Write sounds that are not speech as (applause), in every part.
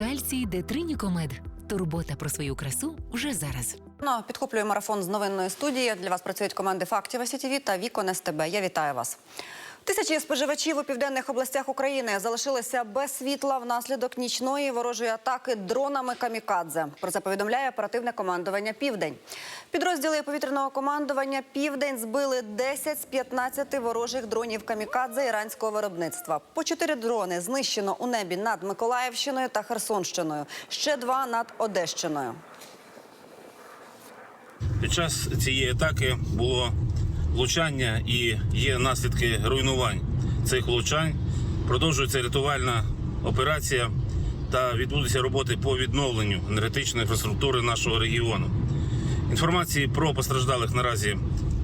Кальцій Детринікомед. Турбота про свою красу вже зараз. Ну, підхоплює марафон з новинної студії. Для вас працюють команди фактів СІТВ та Вікон СТБ. Я вітаю вас. Тисячі споживачів у південних областях України залишилися без світла внаслідок нічної ворожої атаки дронами камікадзе. Про це повідомляє оперативне командування Південь. Підрозділи повітряного командування Південь збили 10 з 15 ворожих дронів камікадзе іранського виробництва. По чотири дрони знищено у небі над Миколаївщиною та Херсонщиною. Ще два над Одещиною. Під час цієї атаки було влучання і є наслідки руйнувань цих влучань. Продовжується рятувальна операція та відбудуться роботи по відновленню енергетичної інфраструктури нашого регіону. Інформації про постраждалих наразі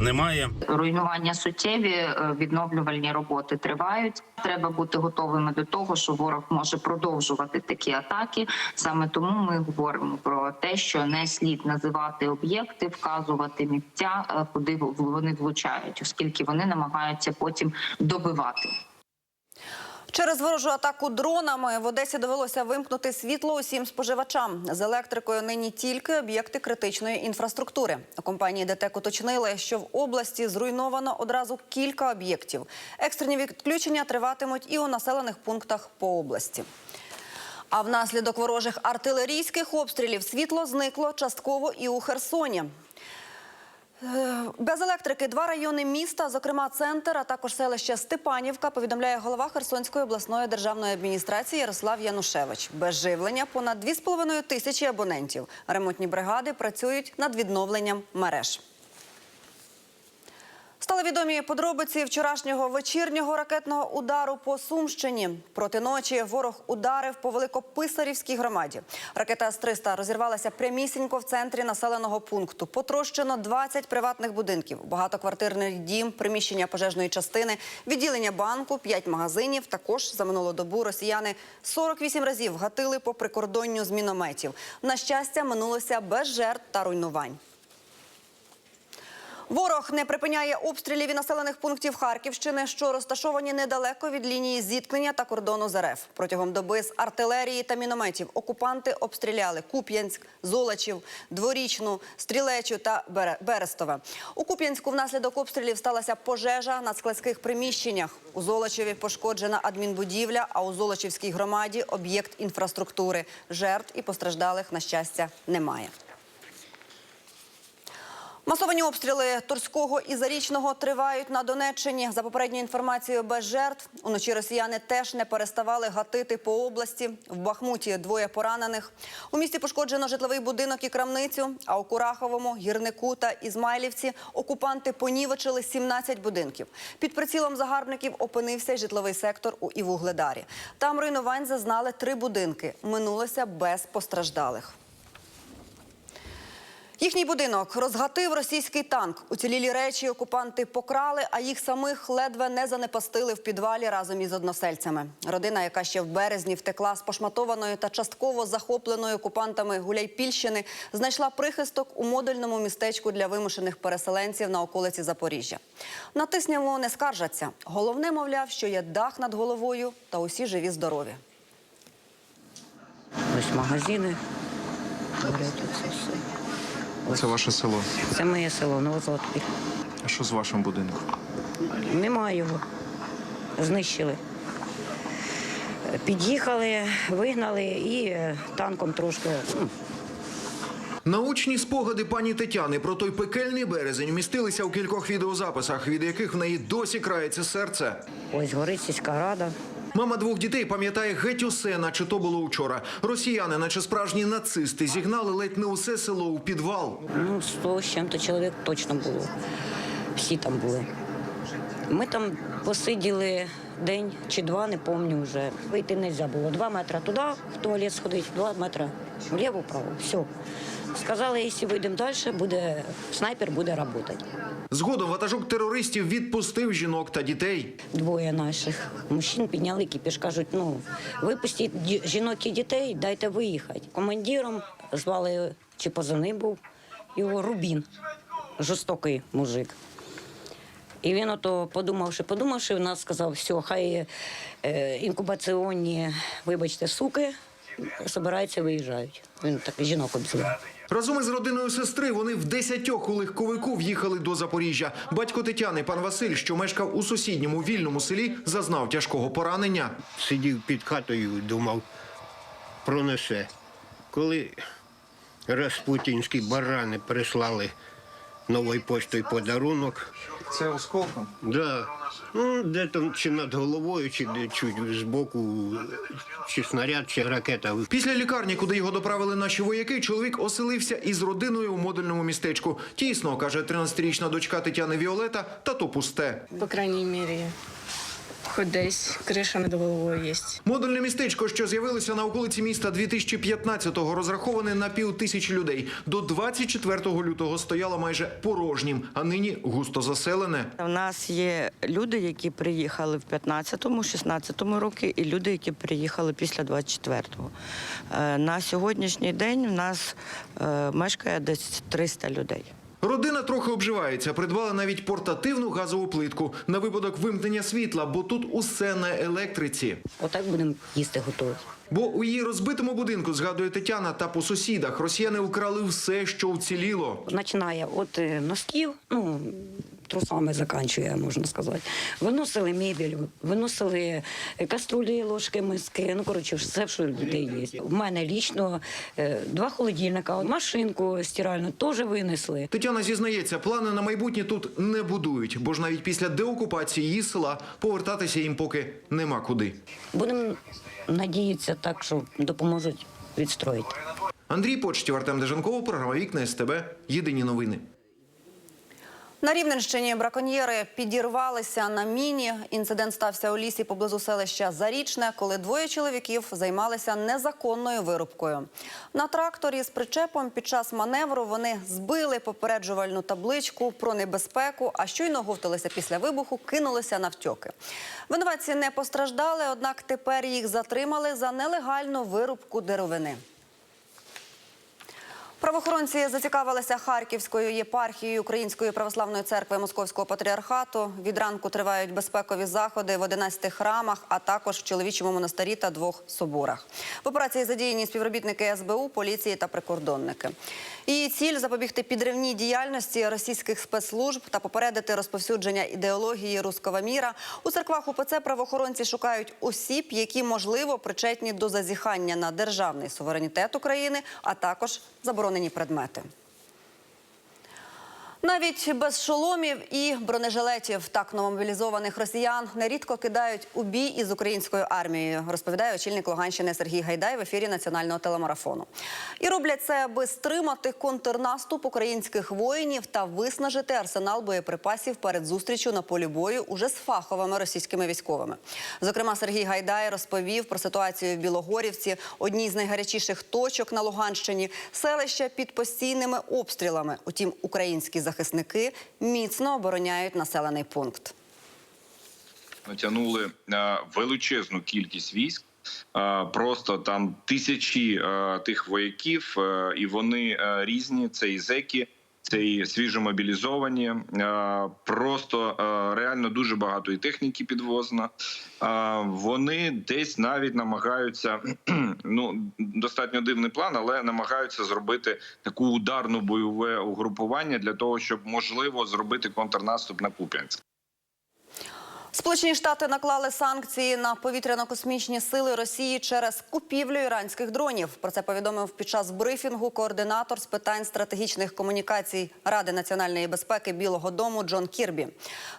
немає. руйнування суттєві, е, відновлювальні роботи тривають. Треба бути готовими до того, що ворог може продовжувати такі атаки. Саме тому ми говоримо про те, що не слід називати об'єкти, вказувати місця, е, куди вони влучають, оскільки вони намагаються потім добивати. Через ворожу атаку дронами в Одесі довелося вимкнути світло усім споживачам. З електрикою нині тільки об'єкти критичної інфраструктури. Компанії ДТЕК уточнили, що в області зруйновано одразу кілька об'єктів. Екстрені відключення триватимуть і у населених пунктах по області. А внаслідок ворожих артилерійських обстрілів світло зникло частково і у Херсоні. Е, Без електрики два райони міста, зокрема центр, а також селище Степанівка, повідомляє голова Херсонської обласної державної адміністрації Ярослав Янушевич. Без живлення понад 2,5 тисячі абонентів. Ремонтні бригади працюють над відновленням мереж. Стали відомі подробиці вчорашнього вечірнього ракетного удару по Сумщині. Проти ночі ворог ударив по Великописарівській громаді. Ракета С-300 розірвалася прямісінько в центрі населеного пункту. Потрощено 20 приватних будинків, багатоквартирний дім, приміщення пожежної частини, відділення банку, 5 магазинів. Також за минулу добу росіяни 48 разів гатили по прикордонню з мінометів. На щастя, минулося без жертв та руйнувань. Ворог не припиняє обстрілів і населених пунктів Харківщини, що розташовані недалеко від лінії зіткнення та кордону з РФ. Протягом доби з артилерії та мінометів окупанти обстріляли Куп'янськ, Золочів, Дворічну, Стрілечу та Бере- Берестове. У Куп'янську внаслідок обстрілів сталася пожежа на складських приміщеннях. У Золочеві пошкоджена адмінбудівля, а у Золочівській громаді об'єкт інфраструктури. Жертв і постраждалих, на щастя, немає. Масовані обстріли Торського і Зарічного тривають на Донеччині. За попередньою інформацією, без жертв. Уночі росіяни теж не переставали гатити по області. В Бахмуті двоє поранених. У місті пошкоджено житловий будинок і крамницю. А у Кураховому, Гірнику та Ізмайлівці окупанти понівечили 17 будинків. Під прицілом загарбників опинився житловий сектор у Івугледарі. Там руйнувань зазнали три будинки. Минулося без постраждалих. Їхній будинок розгатив російський танк. Уцілілі речі окупанти покрали, а їх самих ледве не занепастили в підвалі разом із односельцями. Родина, яка ще в березні втекла з пошматованою та частково захопленою окупантами Гуляйпільщини, знайшла прихисток у модульному містечку для вимушених переселенців на околиці Запоріжжя. На тисняву не скаржаться. Головне, мовляв, що є дах над головою та усі живі здорові. Ось магазини. Горять оце все. Це ваше село. Це моє село Новозлатки. А що з вашим будинком? Немає його. Знищили. Під'їхали, вигнали і е, танком трошки. ну, Научні спогади пані Тетяни про той пекельний березень вмістилися у кількох відеозаписах, від яких в неї досі крається серце. Ось горить сільська рада. Мама двох дітей пам'ятає геть усе, наче то було вчора. Росіяни, наче справжні нацисти, зігнали ледь не усе село у підвал. Ну, сто з чим-то чоловік точно було. Всі там були. Ми там посиділи день чи два, не пам'ятаю вже. Вийти не можна було. Два метри туди, в туалет сходити, два метри вліво-вправо. Все. Сказали, якщо вийдемо далі, буде снайпер буде працювати. Згодом ватажок терористів відпустив жінок та дітей. Двоє наших мужчин підняли кіпіш, кажуть, ну випустіть жінок і дітей, дайте виїхати. Командиром звали чи позивний був його Рубін, жорстокий мужик. І він ото подумавши, подумавши, в нас сказав, все, хай е, інкубаційні, вибачте, суки збираються, виїжджають. Він так жінок обзиває. Разом із родиною сестри вони в десятьох у легковику в'їхали до Запоріжжя. Батько Тетяни, пан Василь, що мешкав у сусідньому вільному селі, зазнав тяжкого поранення. сидів під хатою, думав, пронесе. Коли распутінські барани прислали новою поштою подарунок, Це осколком. да, ну, де там чи над головою, чи де чуть збоку, чи снаряд, чи ракета. Після лікарні, куди його доправили наші вояки, чоловік оселився із родиною у модульному містечку. Тісно, каже 13-річна дочка Тетяни Віолета, та то пусте. По крайній мере, хоть десь криша над головою є. Модульне містечко, що з'явилося на околиці міста 2015-го, розраховане на пів тисячі людей. До 24 лютого стояло майже порожнім, а нині густо заселене. У нас є люди, які приїхали в 15-му, 16-му роки, і люди, які приїхали після 24-го. Е, На сьогоднішній день у нас е, мешкає десь 300 людей. Родина трохи обживається, придбала навіть портативну газову плитку на випадок вимкнення світла, бо тут усе на електриці. Отак будемо їсти готові. Бо у її розбитому будинку, згадує Тетяна, та по сусідах росіяни украли все, що вціліло. Починає от е, носків, ну, трусами заканчує, можна сказати. Виносили мебель, виносили каструлі, ложки, миски, ну, коротше, все, що людей є. У мене лічно е, два холодильника, машинку стиральну теж винесли. Тетяна зізнається, плани на майбутнє тут не будують, бо ж навіть після деокупації її села повертатися їм поки нема куди. Будемо надіятися так, що допоможуть відстроїти. Андрій Почтів, Артем Дежанков, програма Вікна СТБ. Єдині новини. На Рівненщині браконьєри підірвалися на міні. Інцидент стався у лісі поблизу селища Зарічне, коли двоє чоловіків займалися незаконною вирубкою. На тракторі з причепом під час маневру вони збили попереджувальну табличку про небезпеку, а щойно говталися після вибуху, кинулися навтьоки. Винуватці не постраждали, однак тепер їх затримали за нелегальну вирубку деревини. Правоохоронці зацікавилися Харківською єпархією Української православної церкви Московського патріархату. Від ранку тривають безпекові заходи в 11 храмах, а також в чоловічому монастирі та двох соборах. В операції задіяні співробітники СБУ, поліції та прикордонники. Її ціль запобігти підривній діяльності російських спецслужб та попередити розповсюдження ідеології руского міра. У церквах УПЦ правоохоронці шукають осіб, які можливо причетні до зазіхання на державний суверенітет України, а також заборонені предмети. Навіть без шоломів і бронежилетів так новомобілізованих росіян нерідко кидають у бій із українською армією, розповідає очільник Луганщини Сергій Гайдай в ефірі національного телемарафону. І роблять це, аби стримати контрнаступ українських воїнів та виснажити арсенал боєприпасів перед зустрічю на полі бою уже з фаховими російськими військовими. Зокрема, Сергій Гайдай розповів про ситуацію в Білогорівці, одній з найгарячіших точок на Луганщині, селища під постійними обстрілами. Утім, українські захисники міцно обороняють населений пункт. натягнули е, величезну кількість військ. е, Просто там тисячі е, тих вояків, і вони різні. Це і зеки, це і свіжомобілізовані. е, Просто е, реально дуже багато і техніки підвозно. Е, Вони десь навіть намагаються (clears throat) ну достатньо дивний план, але намагаються зробити таку ударну бойове угрупування для того, щоб можливо зробити контрнаступ на Куп'янськ. Сполучені Штати наклали санкції на повітряно-космічні сили Росії через купівлю іранських дронів. Про це повідомив під час брифінгу координатор з питань стратегічних комунікацій Ради національної безпеки Білого Дому Джон Кірбі.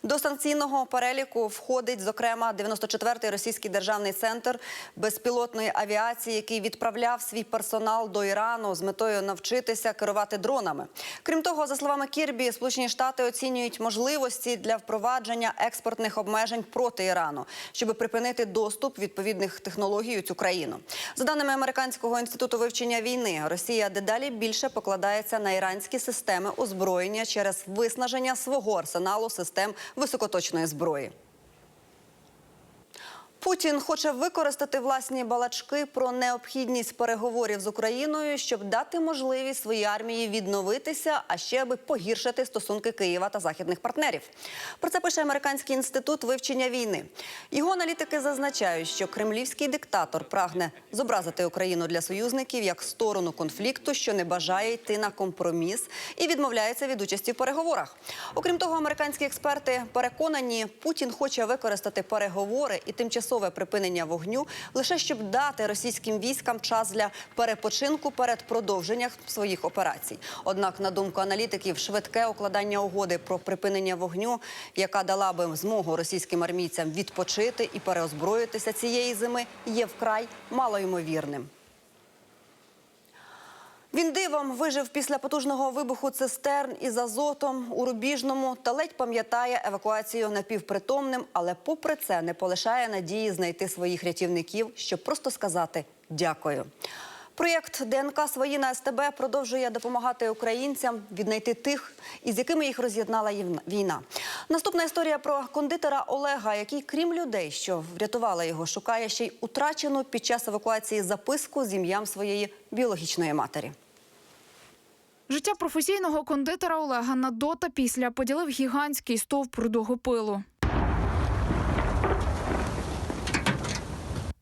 До санкційного переліку входить зокрема 94-й російський державний центр безпілотної авіації, який відправляв свій персонал до Ірану з метою навчитися керувати дронами. Крім того, за словами Кірбі, Сполучені Штати оцінюють можливості для впровадження експортних обмежень проти Ірану, щоб припинити доступ відповідних технологій у цю країну. За даними американського інституту вивчення війни, Росія дедалі більше покладається на іранські системи озброєння через виснаження свого арсеналу систем високоточної зброї. Путін хоче використати власні балачки про необхідність переговорів з Україною, щоб дати можливість своїй армії відновитися, а ще аби погіршити стосунки Києва та західних партнерів. Про це пише американський інститут вивчення війни. Його аналітики зазначають, що кремлівський диктатор прагне зобразити Україну для союзників як сторону конфлікту, що не бажає йти на компроміс і відмовляється від участі в переговорах. Окрім того, американські експерти переконані, Путін хоче використати переговори і тимчасове припинення вогню лише щоб дати російським військам час для перепочинку перед продовженням своїх операцій. Однак, на думку аналітиків, швидке укладання угоди про припинення вогню, яка дала би змогу російським армійцям відпочити і переозброїтися цієї зими, є вкрай малоймовірним. Він дивом вижив після потужного вибуху цистерн із азотом у Рубіжному та ледь пам'ятає евакуацію напівпритомним, але попри це не полишає надії знайти своїх рятівників, щоб просто сказати дякую. Проєкт ДНК свої на СТБ продовжує допомагати українцям віднайти тих, із якими їх роз'єднала війна. Наступна історія про кондитера Олега, який, крім людей, що врятували його, шукає ще й утрачену під час евакуації записку з ім'ям своєї біологічної матері. Життя професійного кондитера Олега на до та після поділив гігантський стовп рудого пилу.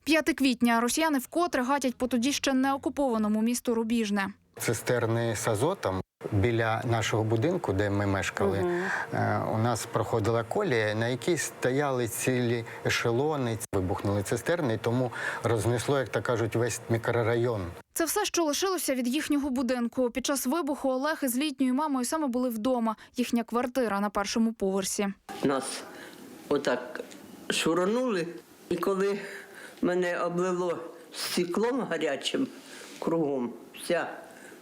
5 квітня росіяни вкотре гатять по тоді ще не окупованому місту Рубіжне. цистерни з азотом біля нашого будинку, де ми мешкали. е, У нас проходила колія, на якій стояли цілі ешелони, вибухнули цистерни, і тому рознесло, як то кажуть, весь мікрорайон. Це все, що лишилося від їхнього будинку. Під час вибуху Олег із літньою мамою саме були вдома. Їхня квартира на першому поверсі. Нас отак шуранули, і коли мене облило стеклом гарячим кругом, вся,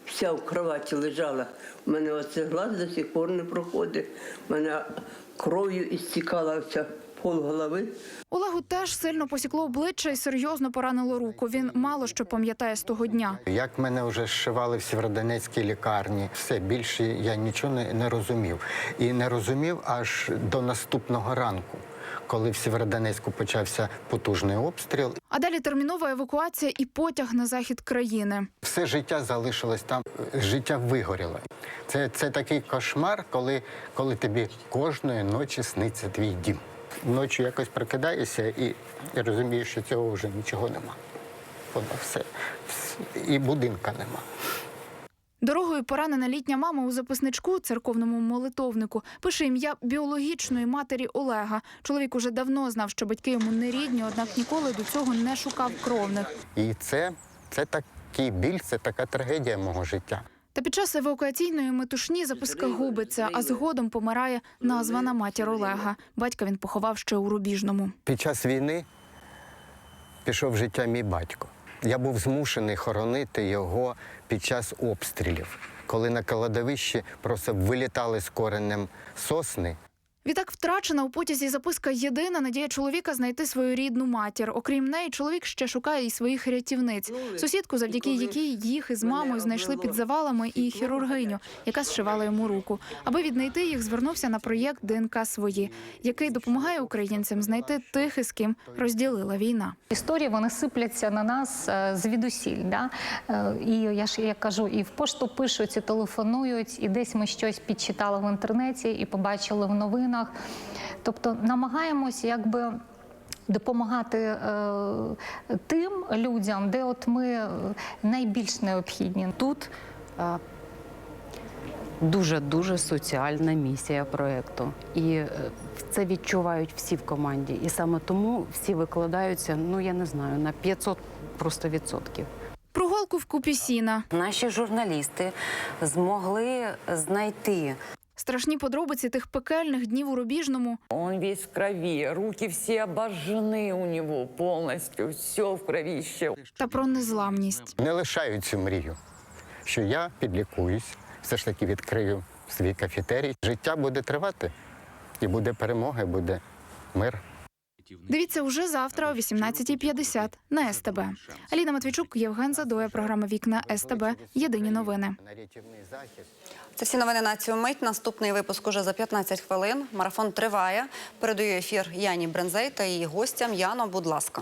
вся в кроваті лежала. У мене оце глаз до сих пор не проходить. У мене кров'ю істікала вся пол голови. Олегу теж сильно посікло обличчя і серйозно поранило руку. Він мало що пам'ятає з того дня. Як мене вже зшивали в Сєвєродонецькій лікарні, все більше я нічого не, не розумів. І не розумів аж до наступного ранку, коли в Сєвєродонецьку почався потужний обстріл. А далі термінова евакуація і потяг на захід країни. Все життя залишилось там, життя вигоріло. Це, це такий кошмар, коли, коли тобі кожної ночі сниться твій дім. Ночі якось прокидаєшся і, і розумієш, що цього вже нічого нема. Воно все, все. І будинка нема. Дорогою поранена літня мама у записничку церковному молитовнику пише ім'я біологічної матері Олега. Чоловік уже давно знав, що батьки йому не рідні, однак ніколи до цього не шукав кровних. І це, це такий біль, це така трагедія мого життя. Та під час евакуаційної метушні записка губиться, а згодом помирає названа матір Олега. Батька він поховав ще у Рубіжному. Під час війни пішов в життя мій батько. Я був змушений хоронити його під час обстрілів, коли на кладовищі просто вилітали з коренем сосни. Відтак втрачена у потязі записка єдина надія чоловіка знайти свою рідну матір. Окрім неї, чоловік ще шукає і своїх рятівниць. Сусідку, завдяки якій їх із мамою знайшли під завалами, і хірургиню, яка зшивала йому руку. Аби віднайти їх, звернувся на проєкт ДНК свої, який допомагає українцям знайти тих, із ким розділила війна. Історії вони сипляться на нас е, звідусіль. Да? Е, І я ж як кажу, і в пошту пишуть, і телефонують, і десь ми щось підчитали в інтернеті і побачили в новинах. Тобто намагаємось якби. Допомагати е, тим людям, де от ми е, найбільш необхідні. Тут дуже дуже соціальна місія проекту, і е, це відчувають всі в команді. І саме тому всі викладаються. Ну я не знаю, на 500 просто відсотків. Прогулку в купі сіна. Наші журналісти змогли знайти Страшні подробиці тих пекельних днів у Рубіжному. Он весь в крови, руки все обожжены у него полностью, все в кровище. Та про незламність. Не лишаю цю мрію, що я підлікуюсь, все ж таки відкрию свій кафетерій. Життя буде тривати, і буде перемога, і буде мир. Дивіться уже завтра о 18.50 на СТБ. Аліна Матвійчук, Євген Задоя, програма Вікна СТБ. Єдині новини. Це всі новини на цю мить. Наступний випуск уже за 15 хвилин. Марафон триває. Передаю ефір Яні Брензей та її гостям. Яно, будь ласка.